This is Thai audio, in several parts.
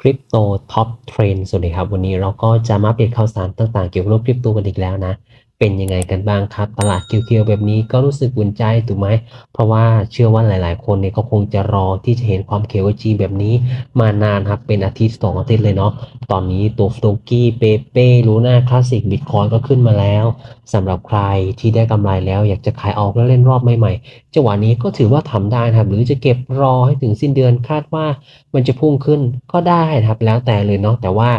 คริปโตท็อปเทรนสวัสดีครับ วันนี้เราก็จะมาอัปเดตข่าวสารต่างๆ เกี่ยวกับโลกคริปโตกันอีกแล้วนะ เป็นยังไงกันบ้างครับ ตลาดเคียวๆแบบนี้ก็รู้สึกอุ่นใจถูกไหม เพราะว่าเชื่อว่าหลาย ๆ คนเนี่ยก็คงจะรอที่จะเห็นความเขียวจีแบบนี้มานานครับ เป็นอาทิตย์สองอาทิตย์เลยเนาะ ตอนนี้ตัวฟโตกี้เปเป้ลูน่าคลาสสิกบิตคอยก็ขึ้นมาแล้วสำหรับใครที่ได้กำไรแล้วอยากจะขายออกแล้วเล่นรอบใหม่ ๆ จังหวะนี้ก็ถือว่าทำได้นะครับ หรือจะเก็บรอให้ถึงสิ้นเดือนคาดว่ามันจะพุ่งขึ้นก็ได้ครับ แล้วแต่เลยเนาะ แต่ว่า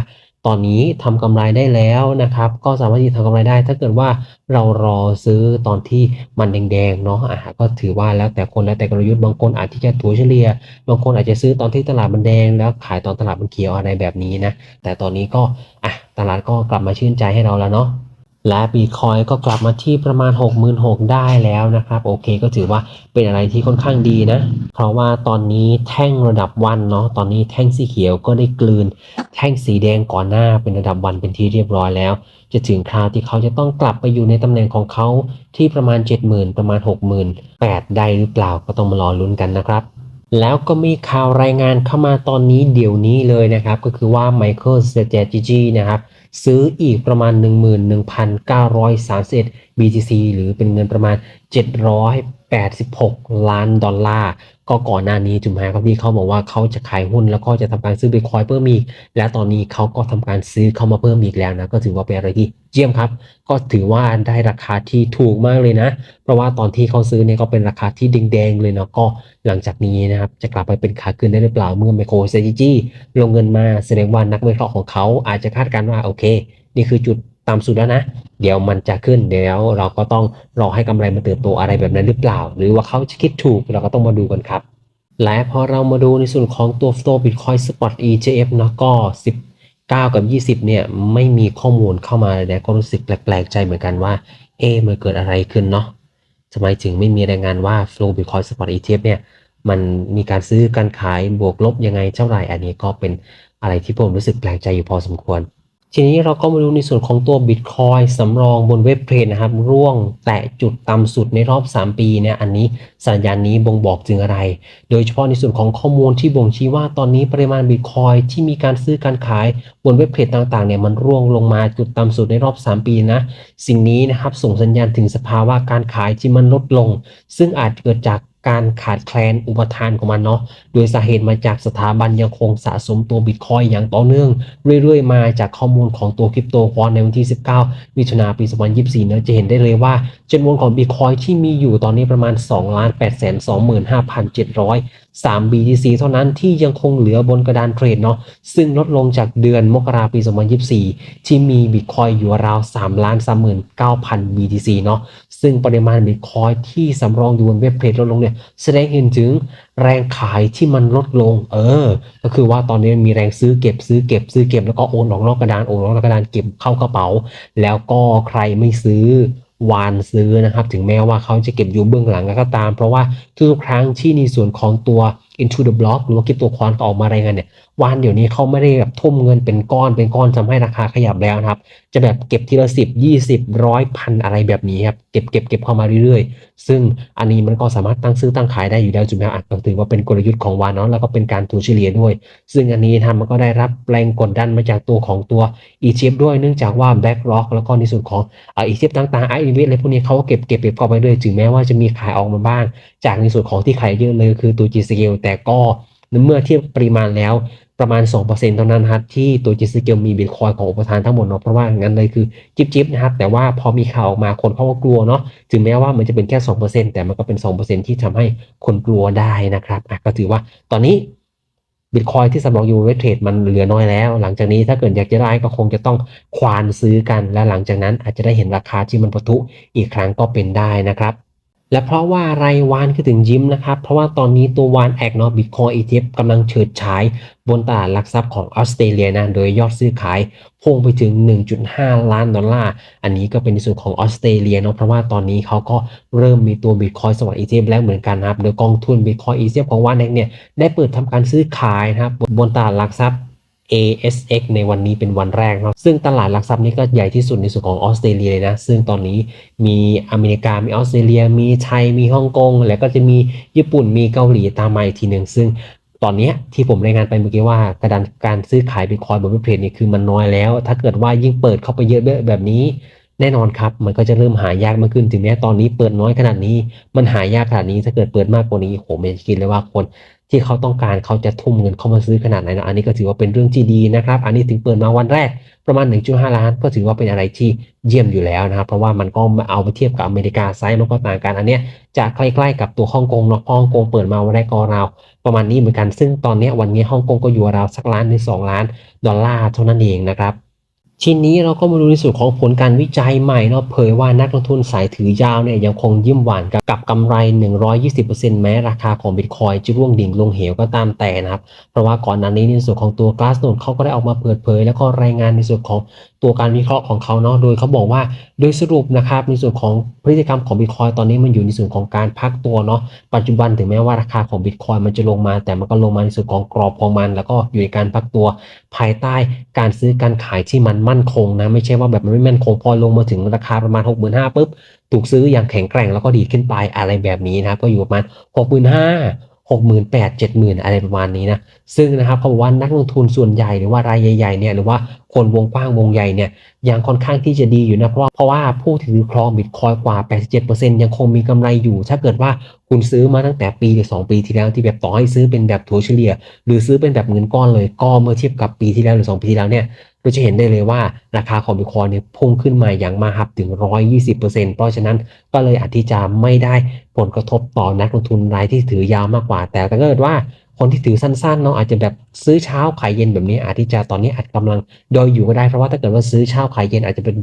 อนนี้ทำกำไรได้แล้วนะครับ ก็สามารถที่ทำกำไรได้ ถ้าเกิดว่าเรารอซื้อตอนที่มันแดงๆเนาะอะก็ถือว่าแล้วแต่คนแล้วแต่กลยุทธ์บางคนอาจที่จะถัวเฉลี่ย บางคนอาจจะซื้อตอนที่ตลาดมันแดง แล้วขายตอนตลาดมันเขียวอะไรแบบนี้นะแต่ตอนนี้ก็อะตลาดก็กลับมาชื่นใจให้เราแล้วเนาะ และบีคอยก็กลับมาที่ประมาณ 66,000 ได้แล้วนะครับ โอเคก็ถือว่าเป็นอะไรที่ค่อนข้างดีนะ เพราะว่าตอนนี้แท่งระดับวันเนาะตอนนี้แท่งสีเขียวก็ได้กลืน แท่งสีแดงก่อนหน้าเป็นระดับวันเป็นที่เรียบร้อยแล้ว จะถึงคราวที่เขาจะต้องกลับไปอยู่ในตำแหน่งของเขาที่ประมาณ 70,000 ประมาณ68,000ได้หรือเปล่าก็ต้องมารอลุ้นกันนะครับ แล้วก็มีข่าวรายงานเข้ามาตอนนี้เดี๋ยวนี้เลยนะครับ ก็คือว่า Michael Strategy นะครับซื้ออีกประมาณ 11,931 BTC หรือเป็นเงินประมาณ 86 ล้านดอลลาร์ ก็ก่อนหน้านี้จุมฮะครับที่เขาบอกว่าเขาจะขายหุ้นแล้วก็จะทำการซื้อบิตคอยเพิ่มอีก และตอนนี้เขาก็ทำการซื้อเข้ามาเพิ่มอีกแล้วนะ ก็ถือว่าเป็นอะไรที่เยี่ยมครับ ก็ถือว่าได้ราคาที่ถูกมากเลยนะ เพราะว่าตอนที่เขาซื้อเนี่ยก็เป็นราคาที่แดงๆเลยเนาะ ก็หลังจากนี้นะครับจะกลับไปเป็นขาขึ้นได้หรือเปล่าเมื่อไมโครเซจิจีลงเงินมาแสดงว่านักวิเคราะห์ของเขาอาจจะคาดการณ์ว่าโอเค นี่คือจุด ต่ำสุดแล้วนะ เดี๋ยวมันจะขึ้นเดี๋ยวเราก็ต้องรอให้กำไรมันเติบโตอะไรแบบนั้นหรือเปล่า หรือว่าเขาจะคิดถูกเราก็ต้องมาดูกันครับ และพอเรามาดูในส่วนของตัว Flow Bitcoin Spot ETF เนาะก็ 19 กับ 20 เนี่ยไม่มีข้อมูลเข้ามาเลยนะก็รู้สึกแปลกๆใจเหมือนกันว่า เอ๊มันเกิดอะไรขึ้นเนาะทำไมถึงไม่มีรายงานว่า Flow Bitcoin Spot ETF เนี่ยมันมีการซื้อการขายบวกลบยังไงเท่าไหร่อันนี้ก็เป็นอะไรที่ผมรู้สึกแปลกใจอยู่พอสมควร ทีนี้เราก็มาดูในส่วนของตัว Bitcoin สำรองบนเว็บเทรดนะครับ ร่วงแตะจุดต่ำสุดในรอบ 3 ปีเนี่ยอันนี้สัญญาณนี้บ่งบอกถึงอะไร โดยเฉพาะในส่วนของข้อมูลที่บ่งชี้ว่าตอนนี้ปริมาณ Bitcoin ที่มีการซื้อการขายบนเว็บเพจต่างๆเนี่ยมันร่วงลงมาจุดต่ำสุดในรอบ 3 ปีนะ สิ่งนี้นะครับส่งสัญญาณถึงสภาวะการขายที่มันลดลง ซึ่งอาจเกิดจาก การขาดแคลนอุปทานของมันเนาะ โดยสาเหตุมาจากสถาบันยังคงสะสมตัวบิตคอยอย่างต่อเนื่อง เรื่อยๆ มาจากข้อมูลของตัวคริปโตคอนในวันที่ 19 มิถุนายนปี 2024เนะจะเห็นได้เลยว่าจำนวนของบิตคอยที่มีอยู่ตอนนี้ประมาณ 2 8 2 5 7 3 BTC เท่านั้นที่ยังคงเหลือบนกระดานเทรดเนาะซึ่งลดลงจากเดือนมกราปี 2024 ที่มีบิตคอยอยู่ราว3ล้าน39,000 BTC เนาะซึ่งปริมาณบิตคอยที่สำรองอยู่บนเว็บเพจลดลงเนี่ยแสดงเห็นถึงแรงขายที่มันลดลง เออ ก็คือว่าตอนนี้มีแรงซื้อเก็บซื้อเก็บซื้อเก็บแล้วก็โอนออกนอกกระดานโอนออกนอกกระดานเก็บเข้ากระเป๋า แล้วก็ใครไม่ซื้อ วานซื้อนะครับ ถึงแม้ว่าเขาจะเก็บอยู่เบื้องหลังก็ตาม เพราะว่าทุกครั้งที่ในส่วนของตัว into the block หรือว่าคริปโตควอนออกมารายงานเนี่ย วานเดี๋ยวนี้เขาไม่ได้แบบทุ่มเงินเป็นก้อนเป็นก้อนทำให้ราคาขยับแล้วนะครับ จะแบบเก็บทีละสิบยี่สิบร้อยพันอะไรแบบนี้ครับเก็บเก็บเก็บเข้ามาเรื่อยๆ ซึ่งอันนี้มันก็สามารถตั้งซื้อตั้งขายได้อยู่แล้วจุดแม้อาจจะถือว่าเป็นกลยุทธ์ของวานเนาะแล้วก็เป็นการถัวเฉลี่ยด้วย ซึ่งอันนี้ทำมันก็ได้รับแรงกดดันมาจากตัวของตัว ETF ด้วยเนื่องจากว่า BlackRock แล้วก็ในส่วนของอ่า ETF ต่างๆ i invest อะไรพวกนี้เขาก็เก็บเก็บเก็บเข้าไปเรื่อยถึงแม้ว่าจะมีขายออกมาบ้าง จากในส่วนของที่ขายเยอะเลยคือตัว G scale แต่ก็ เมื่อเทียบปริมาณแล้วประมาณ 2%เท่านั้นครับที่ตัว G scale มีบิตคอยของอุปทานทั้งหมดเนาะเพราะว่างั้นเลยคือจิบจิบนะครับแต่ว่าพอมีข่าวออกมาคนเขาก็กลัวเนาะถึงแม้ว่ามันจะเป็นแค่ 2%แต่มันก็เป็น 2%ที่ทำให้คนกลัวได้นะครับอะก็ถือว่าตอนนี้บิตคอยที่สำรองอยู่ในเทรดมันเหลือน้อยแล้ว หลังจากนี้ถ้าเกิดอยากจะได้ก็คงจะต้องควานซื้อกัน และหลังจากนั้นอาจจะได้เห็นราคาที่มันปะทุอีกครั้งก็เป็นได้นะครับ และเพราะว่าอะไรวานคือถึงยิ้มนะครับ เพราะว่าตอนนี้ตัววานแอกเนาะบิตคอย ETF กำลังเฉิดฉายบนตลาดหลักทรัพย์ของออสเตรเลียนะ โดยยอดซื้อขายพุ่งไปถึง 1.5 ล้านดอลลาร์ อันนี้ก็เป็นในส่วนของออสเตรเลียเนาะเพราะว่าตอนนี้เขาก็เริ่มมีตัวบิตคอยสวัสดิ์ ETF แล้วเหมือนกันนะครับ โดยกองทุนบิตคอย ETF ของวานแอกเนี่ยได้เปิดทำการซื้อขายนะครับบนตลาดหลักทรัพย์ ASX ในวันนี้เป็นวันแรกเนาะซึ่งตลาดหลักทรัพย์นี้ก็ใหญ่ที่สุดในส่วนของออสเตรเลียเลยนะ ซึ่งตอนนี้มีอเมริกา มีออสเตรเลีย มีไทย มีฮ่องกง แล้วก็จะมีญี่ปุ่น มีเกาหลีตามมาอีกทีหนึ่ง ซึ่งตอนนี้ที่ผมรายงานไปเมื่อกี้ว่ากระดานการซื้อขายบิตคอยบนเว็บเพจนี่คือมันน้อยแล้ว ถ้าเกิดว่ายิ่งเปิดเข้าไปเยอะแบบนี้ แน่นอนครับ มันก็จะเริ่มหายากมากขึ้น ถึงแม้ตอนนี้เปิดน้อยขนาดนี้ มันหายากขนาดนี้ ถ้าเกิดเปิดมากกว่านี้โหไม่คิดเลยว่าคน ที่เขาต้องการเขาจะทุ่มเงินเข้ามาซื้อขนาดไหนนะอันนี้ก็ถือว่าเป็นเรื่องที่ดีนะครับ อันนี้ถึงเปิดมาวันแรกประมาณ 1.5 ล้าน ก็ถือว่าเป็นอะไรที่เยี่ยมอยู่แล้วนะครับ เพราะว่ามันก็มาเอาไปเทียบกับอเมริกาไซส์มันก็ต่างกันอันเนี้ยจะใกล้ๆกับตัวฮ่องกงเนาะฮ่องกงเปิดมาวันแรกก็ราวประมาณนี้เหมือนกันซึ่งตอนนี้วันนี้ฮ่องกงก็อยู่ราวสักล้านหรือ2ล้าน ดอลลาร์เท่านั้นเองนะครับ ทีนี้เราก็มาดูในส่วนของผลการวิจัยใหม่เนาะเผยว่านักลงทุนสายถือยาวเนี่ยยังคงยิ้มหวานกับกับกำไร 120%แม้ราคาของบิตคอยจะร่วงดิ่งลงเหวก็ตามแต่นะครับ เพราะว่าก่อนหน้านี้ในส่วนของตัว Glassnode เขาก็ได้ออกมาเปิดเผย แล้วก็รายงานในส่วนของตัวการวิเคราะห์ของเขาเนาะโดยเขาบอกว่าโดยสรุปนะครับในส่วนของพฤติกรรมของบิตคอยตอนนี้มันอยู่ในส่วนของการพักตัวเนาะปัจจุบันถึงแม้ว่าราคาของบิตคอยมันจะลงมา แต่มันก็ลงมาในส่วนของกรอบของมัน แล้วก็อยู่ในการพักตัวภายใต้การซื้อการขายที่มันมั่นคงนะไม่ใช่ว่าแบบมันไม่มั่นคงพอลงมาถึงราคาประมาณ 6 5 0 0 0ปุ๊บถูกซื้ออย่างแข็งแกร่งแล้วก็ดีขึ้นไปอะไรแบบนี้นะครับก็อยู่ประมาณ 6 5 0 0 0 6 8 0 0 0 7 0,000 อะไรประมาณนี้นะ ซึ่งนะครับเขาบอกว่านักลงทุนส่วนใหญ่หรือว่ารายใหญ่ๆเนี่ยหรือว่าคนวงกว้างวงใหญ่เนี่ยยังค่อนข้างที่จะดีอยู่นะเพราะว่าเพราะว่าผู้ถือครองบิตคอยกว่า 87%ยังคงมีกำไรอยู่ ถ้าเกิดว่าคุณซื้อมาตั้งแต่ปีหรือ2ปีที่แล้วที่แบบต่อให้ซื้อเป็นแบบถัวเฉลี่ย หรือซื้อเป็นแบบเงินก้อนเลยก็เมื่อเทียบกับปีที่แล้วหรือ 2 ปีที่แล้วเนี่ย เราจะเห็นได้เลยว่าราคาของบิตคอยเนี่ยพุ่งขึ้นมาอย่างมาหับถึง 120%เพราะฉะนั้นก็เลยอาจที่จะไม่ได้ผลกระทบต่อนักลงทุนรายที่ถือยาวมากกว่า แต่ถ้าเกิดว่า คนที่ถือสั้นๆเนาะอาจจะแบบซื้อเช้าขายเย็นแบบนี้ อาจที่จะตอนนี้อาจกำลังดอยอยู่ก็ได้เพราะว่าถ้าเกิดว่าซื้อเช้าขายเย็นอาจจะเป็น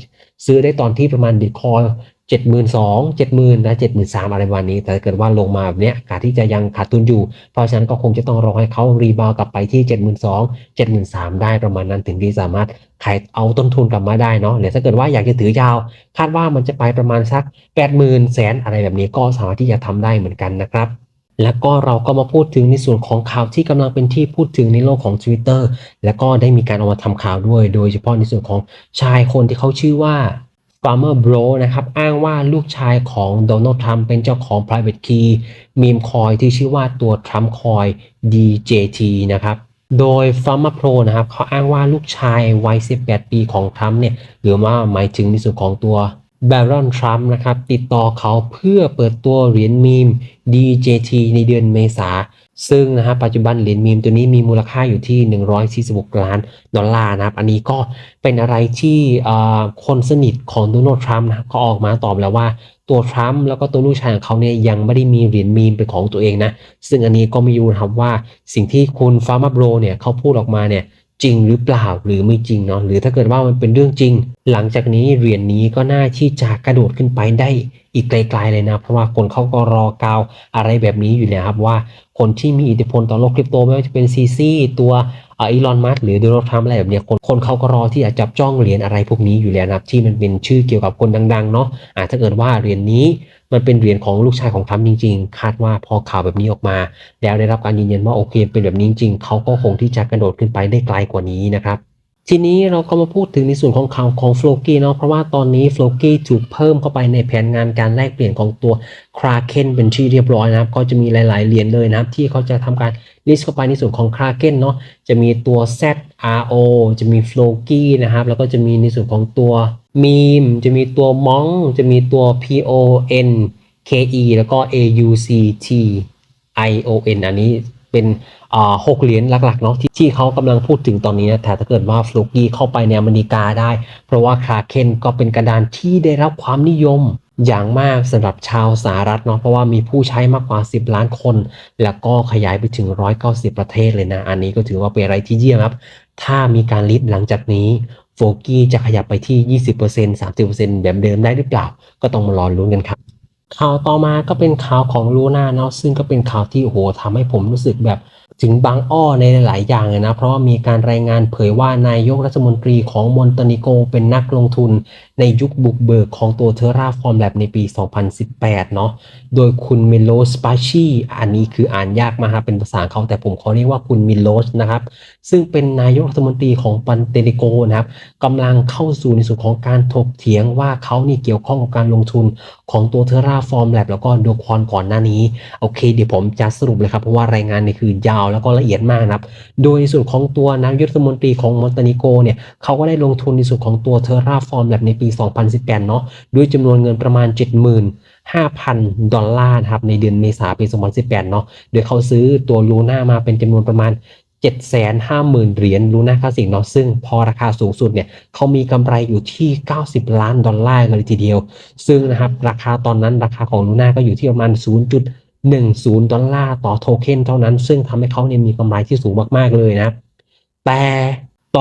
ซื้อได้ตอนที่ประมาณบิตคอยเจ็ดหมื่นสองเจ็ดหมื่นนะเจ็ดหมื่นสามอะไรประมาณนี้ แต่ถ้าเกิดว่าลงมาแบบนี้อกาสที่จะยังขาดทุนอยู่ เพราะฉะนั้นก็คงจะต้องรอให้เขารีบาวกลับไปที่เจ็ดหมื่นสองเจ็ดหมื่นสามได้ประมาณนั้นถึงที่สามารถขายเอาต้นทุนกลับมาได้เนาะหรือถ้าเกิดว่าอยากจะถือยาว คาดว่ามันจะไปประมาณสักแปดหมื่นแสนอะไรแบบนี้ก็สามารถที่จะทำได้เหมือนกันนะครับ แล้วก็เราก็มาพูดถึงในส่วนของข่าวที่กำลังเป็นที่พูดถึงในโลกของ Twitter แล้วก็ได้มีการออกมาทำข่าวด้วย โดยเฉพาะในส่วนของชายคนที่เขาชื่อว่า Farmer Bro นะครับ อ้างว่าลูกชายของโดนัลด์ทรัมป์เป็นเจ้าของ private key มีมคอยที่ชื่อว่าตัว Trump Coin DJT นะครับโดย Farmer Pro นะครับเขาอ้างว่าลูกชายวัย 18 ปีของทรัมป์เนี่ยหรือว่าหมายถึงในส่วนของตัว b a r o n Trump นะครับติดต่อเขาเพื่อเปิดตัวเหรียญมีม DJT ในเดือนเมษา ซึ่งนะฮะปัจจุบันเหรียญมีมตัวนี้มีมูลค่าอยู่ที่ 146 ล้านดอลลาร์นะครับ อันนี้ก็เป็นอะไรที่คนสนิทของโดนัลด์ทรัมป์นะเขาออกมาตอบแล้วว่าตัวทรัมป์แล้วก็ตัวลูกชายของเขาเนี่ยยังไม่ได้มีเหรียญมีมเป็นของตัวเองนะ ซึ่งอันนี้ก็ไม่รู้นะครับว่าสิ่งที่คุณฟาร์มาโบรเนี่ยเขาพูดออกมาเนี่ย จริงหรือเปล่าหรือไม่จริงเนาะหรือถ้าเกิดว่ามันเป็นเรื่องจริง หลังจากนี้เหรียญนนี้ก็น่าที่จะกระโดดขึ้นไปได้อีกไกลๆเลยนะ เพราะว่าคนเขาก็รอกาวอะไรแบบนี้อยู่แล้วครับว่าคนที่มีอิทธิพลต่อโลกคริปโตไม่ว่าจะเป็นซีซีตัวอีลอนมัสหรือโดนัลด์ทรัมป์อะไรแบบนี้คนคนเขาก็รอที่จะจับจ้องเหรียญอะไรพวกนี้อยู่แล้วนะที่มันเป็นชื่อเกี่ยวกับคนดังๆเนาะอาถ้าเกิดว่าเหรียญนนี้ มันเป็นเหรียญของลูกชายของทรัมป์จริง ๆ คาดว่าพอข่าวแบบนี้ออกมา แล้วได้รับการยืนยันว่าโอเคเป็นแบบนี้จริงๆเขาก็คงที่จะกระโดดขึ้นไปได้ไกลกว่านี้นะครับทีนี้เราก็มาพูดถึงในส่วนของข่าวของ f l o กี้เนาะเพราะว่าตอนนี้ f l o กี้ถูกเพิ่มเข้าไปในแผนงานการแลกเปลี่ยนของตัว Kraken เป็นที่เรียบร้อยนะครับ ก็จะมีหลาย ๆ เหรียญเลยนะครับ ที่เขาจะทำการ list เข้าไปในส่วนของ Kraken เนาะจะมีตัว ZRO จะมี f l o กี้นะครับ แล้วก็จะมีในส่วนของตัว Meme จะมีตัว Monk จะมีตัว PON KE แล้วก็ AUCT ION อันนี้เป็นหกเหรียญหลักๆเนาะที่ที่เขากำลังพูดถึงตอนนี้นะแต่ถ้าเกิดว่าฟลูกี้เข้าไปในอเมริกาได้ เพราะว่าคราเคนก็เป็นกระดานที่ได้รับความนิยมอย่างมากสำหรับชาวสหรัฐเนาะเพราะว่ามีผู้ใช้มากกว่า 10 ล้านคน แล้วก็ขยายไปถึง 190 ประเทศเลยนะ อันนี้ก็ถือว่าเป็นอะไรที่เยี่ยมครับ ถ้ามีการลิสต์หลังจากนี้ โฟกี้จะขยับไปที่ 20% 30%แบบเดิมได้หรือเปล่า ก็ต้องมารอลุ้นกันครับ ข่าวต่อมาก็เป็นข่าวของลูน่าเนาะซึ่งก็เป็นข่าวที่โอ้โหทำให้ผมรู้สึกแบบถึงบางอ้อในหลายอย่างเลยนะ เพราะว่ามีการรายงานเผยว่านายกรัฐมนตรีของมอนตนิโกเป็นนักลงทุน ในยุคบุกเบิกของตัว Terraform Lab ในปี 2018 เนาะ โดยคุณมิโลสปาชีอันนี้คืออ่านยากมากเป็นภาษาเขาแต่ผมขอเรียกว่าคุณมิโลสนะครับ ซึ่งเป็นนายกรัฐมนตรีของปันเตนิโกนะครับกำลังเข้าสู่ในส่วนของการถกเถียงว่าเขานี่เกี่ยวข้องกับการลงทุนของตัว Terraform Lab แล้วก็โดคอนก่อนหน้านี้ โอเค เดี๋ยวผมจะสรุปเลยครับ เพราะว่ารายงานนี่คือยาวแล้วก็ละเอียดมากนะครับ โดยในส่วนของตัวนายกรัฐมนตรีของมอนเตนิโกเนี่ยเขาก็ได้ลงทุนในส่วนของตัว Terraform Lab ในปีี 2018 เนาะด้วยจำนวนเงินประมาณ 75,000 ดอลลาร์นะครับในเดือนเมษายนปี 2018 เนาะโดยเขาซื้อตัวลูน่ามาเป็นจำนวนประมาณ750,000 เหรียญลูน่าคลาสสิกเนาะซึ่งพอราคาสูงสุดเนี่ยเขามีกำไรอยู่ที่ 90 ล้านดอลลาร์กันเลยทีเดียว ซึ่งนะครับราคาตอนนั้นราคาของลูน่าก็อยู่ที่ประมาณ 0.10 ดอลลาร์ต่อโทเค็นเท่านั้น ซึ่งทำให้เขาเนี่ยมีกำไรที่สูงมากๆเลยนะ แต่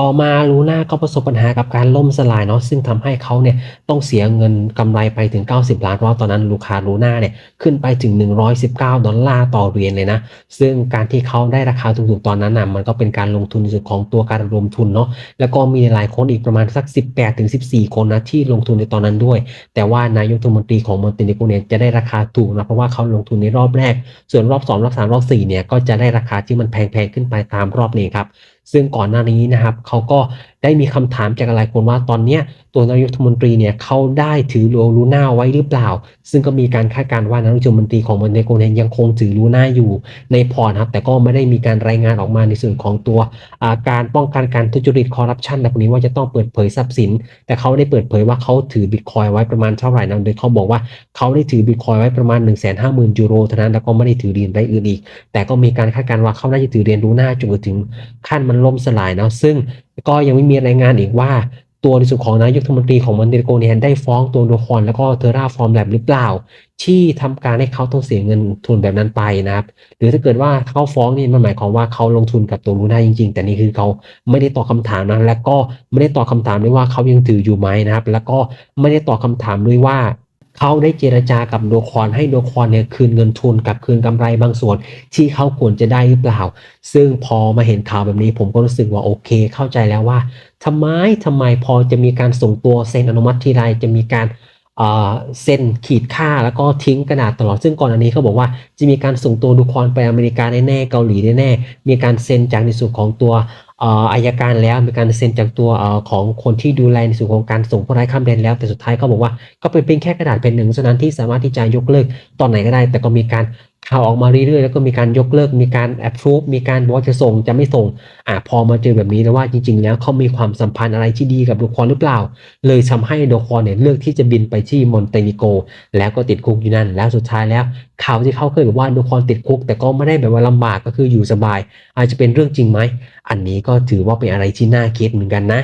ต่อมาลูน่าก็ประสบปัญหากับการล่มสลายเนาะซึ่งทำให้เขาเนี่ยต้องเสียเงินกำไรไปถึง 90 ล้านเพราะตอนนั้นลูคาลูน่าเนี่ยขึ้นไปถึง 119 ดอลลาร์ต่อเหรียญเลยนะ ซึ่งการที่เขาได้ราคาถูกๆตอนนั้นนะมันก็เป็นการลงทุนในส่วนของตัวการรวมทุนเนาะแล้วก็มีหลายคนอีกประมาณสัก 18ถึง14 คนนะที่ลงทุนในตอนนั้นด้วย แต่ว่านายกรัฐมนตรีของมอนเตเนโกเนี่ยจะได้ราคาถูกนะเพราะว่าเขาลงทุนในรอบแรก ส่วนรอบ 2 รอบ 3 รอบ 4 เนี่ยก็จะได้ราคาที่มันแพงๆขึ้นไปตามรอบนี้ครับ ซึ่งก่อนหน้านี้นะครับเขาก็ได้มีคำถามจากหลายคนว่าตอนนี้ตัวนายกรัฐมนตรีเนี่ยเขาได้ถือลูน่าไว้หรือเปล่า ซึ่งก็มีการคาดการณ์ว่านายกรัฐมนตรีของมอนเตโกเนยังคงถือลูน่าอยู่ในพอร์ตนะครับแต่ก็ไม่ได้มีการรายงานออกมาในส่วนของตัวาการป้องกันการทุจริตคอร์รัปชันแบบนี้ว่าจะต้องเปิดเผยทรัพย์สิน แต่เขาได้เปิดเผยว่าเขาถือบิตคอยไว้ประมาณเท่าไหร่นะโดยเขาบอกว่าเขาได้ถือบิตคอยไว้ประมาณ 1 5 0 0 0 0ยูโรเท่านั้นแล้วก็ไม่ได้ถือเหรียญใดอื่นอีก แต่ก็มีการคาดการณ์ว่าเขาน่าจะถือเหรียญลูน่าจนถึงขั้นมันล่มสลายนะซึ่ง ก็ยังไม่มีรายงานอีกว่าตัวในส่วนของนายกรัฐมนตรีของมอนเตโกเนี่ยได้ฟ้องตัวโดคอนแล้วก็เทอร่าฟอร์มแลบหรือเปล่า ที่ทำการให้เขาต้องเสียเงินทุนแบบนั้นไปนะครับ หรือถ้าเกิดว่าเขาฟ้องนี่มันหมายความว่าเขาลงทุนกับตัวลูน่าจริง ๆ แต่นี่คือเขาไม่ได้ตอบคาถามนะและก็ไม่ได้ตอบคาถามด้วยว่าเขายังถืออยู่ไหมนะครับ แล้วก็ไม่ได้ตอบคาถามด้วยว่า เขาได้เจรจากับโดคอนให้โดคอนเนี่ยคืนเงินทุนกับคืนกำไรบางส่วน ที่เขาควรจะได้หรือเปล่า ซึ่งพอมาเห็นข่าวแบบนี้ผมก็รู้สึกว่าโอเค เข้าใจแล้วว่าทำไมทำไมพอจะมีการส่งตัวเซ็นอนุมัติทีไรจะมีการเอ่อเซ็นขีดค่าแล้วก็ทิ้งกระดาษตลอดซึ่งก่อนอันนี้เขาบอกว่าจะมีการส่งตัวดูคอนไปอเมริกาแน่ๆเกาหลีแน่ๆมีการเซ็นจากในส่วนของตัว อายการแล้วมีการเซ็นจากตัวของคนที่ดูแลในส่วนของการส่งผู้ร้ายข้ามแดนแล้ว แต่สุดท้ายเขาบอกว่าก็เป็นเพียงแค่กระดาษแผ่นหนึ่งเท่านั้นที่สามารถที่จะยกเลิกตอนไหนก็ได้ แต่ก็มีการ ข่าวออกมาเรื่อยๆแล้วก็มีการยกเลิก มีการแอปพูฟมีการบอกว่าจะส่งจะไม่ส่งอ่าพอมาเจอแบบนี้แล้วว่าจริง ๆ แล้วเขามีความสัมพันธ์อะไรที่ดีกับดูคอนหรือเปล่า เลยทำให้โดคอนเนี่ยเลือกที่จะบินไปที่มอนเตนิโก แล้วก็ติดคุกอยู่นั่น แล้วสุดท้ายแล้วข่าวที่เขาเคยบอกว่าโดคอนติดคุก แต่ก็ไม่ได้แบบว่าลำบากก็คืออยู่สบาย อาจจะเป็นเรื่องจริงไหมอันนี้ก็ถือว่าเป็นอะไรที่น่าคิดเหมือนกันนะ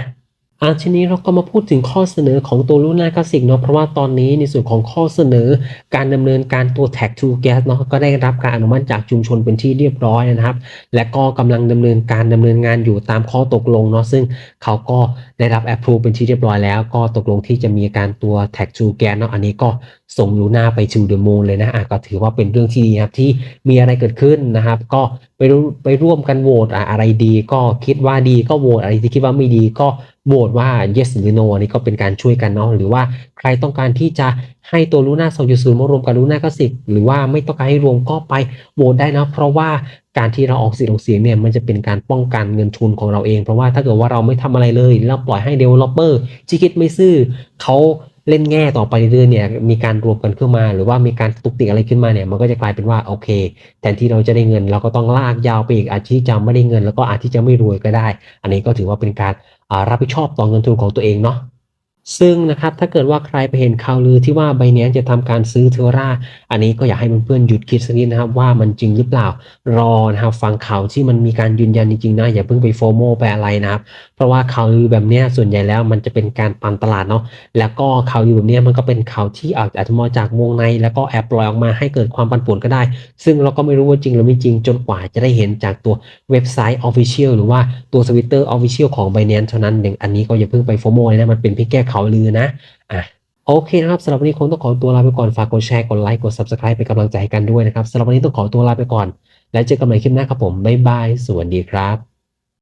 อะทีนี้เราก็มาพูดถึงข้อเสนอของตัวลูน่ากราสิกเนาะเพราะว่าตอนนี้ในส่วนของข้อเสนอการดำเนินการตัว Tag to Gas เนาะก็ได้รับการอนุมัติจากชุมชนเป็นที่เรียบร้อยนะครับ และก็กำลังดำเนินการดำเนินงานอยู่ตามข้อตกลงเนาะซึ่งเขาก็ได้รับ approve เป็นที่เรียบร้อยแล้ว ก็ตกลงที่จะมีการตัว Tag to Gas เนาะอันนี้ก็ ส่งลูน่าไป to the moon เลยนะอะก็ถือว่าเป็นเรื่องที่ดีครับที่มีอะไรเกิดขึ้นนะครับ ก็ไปไปร่วมกันโหวตอะอะไรดีก็คิดว่าดีก็โหวตอะไรที่คิดว่าไม่ดีก็โหวตว่า yes หรือ no อันนี้ก็เป็นการช่วยกันเนาะหรือว่าใครต้องการที่จะให้ตัวลูน่า2.0มารวมกับลูน่าก็สิหรือว่าไม่ต้องการให้รวมก็ไปโหวตได้นะเพราะว่าการที่เราออกเสียงออกเสียงเนี่ยมันจะเป็นการป้องกันเงินทุนของเราเอง เพราะว่าถ้าเกิดว่าเราไม่ทำอะไรเลยแล้วปล่อยให้ developer ที่คิดไม่ซื่อเขา เล่นแง่ต่อไปเรื่อยๆเนี่ยมีการรวมกันขึ้นมา หรือว่ามีการตุกติกอะไรขึ้นมาเนี่ยมันก็จะกลายเป็นว่าโอเค แทนที่เราจะได้เงิน เราก็ต้องลากยาวไปอีกอาจที่จะไม่ได้เงิน แล้วก็อาจที่จะไม่รวยก็ได้ อันนี้ก็ถือว่าเป็นการรับผิดชอบต่อเงินทุนของตัวเองเนาะ ซึ่งนะครับถ้าเกิดว่าใครไปเห็นข่าวลือที่ว่า b บ n a n c e จะทำการซื้อเทอร่าอันนี้ก็อยากให้เพื่อนๆหยุดคิดสักนิดนะครับว่ามันจริงหรือเปล่า รอนะครับฟังข่าวที่มันมีการยืนยันจริงๆนะอย่าเพิ่งไปโฟโมไปอะไรนะครับเพราะว่าข่าวลือแบบเนี้ยส่วนใหญ่แล้วมันจะเป็นการปั่นตลาดเนาะแล้วก็ข่าวลือแบบเนี้ยมันก็เป็นข่าวที่อาจจะมาจากวงในแล้วก็แอบปล่อยออกมาให้เกิดความปั่นป่วนก็ได้ ซึ่งเราก็ไม่รู้ว่าจริงหรือไม่จริงจนกว่าจะได้เห็นจากตัวเว็บไซต์ Official หรือว่าตัว Twitter Official ของ b บ n a n c e เท่านั้นอย่างอันนี้ก็อย่าเพิ่งไปโฟโมเลยนะมันเป็นเพียงแค่ข่าวลือนะอะโอเคนะครับสำหรับวันนี้คงต้องขอตัวลาไปก่อนฝากกดแชร์กดไลค์กด Subscribe เป็นกำลังใจให้กันด้วยนะครับสำหรับวันนี้ต้องขอตัวลาไปก่อน แล้วเจอกันใหม่คลิปหน้าครับผมบ๊ายบายสวัสดีครับ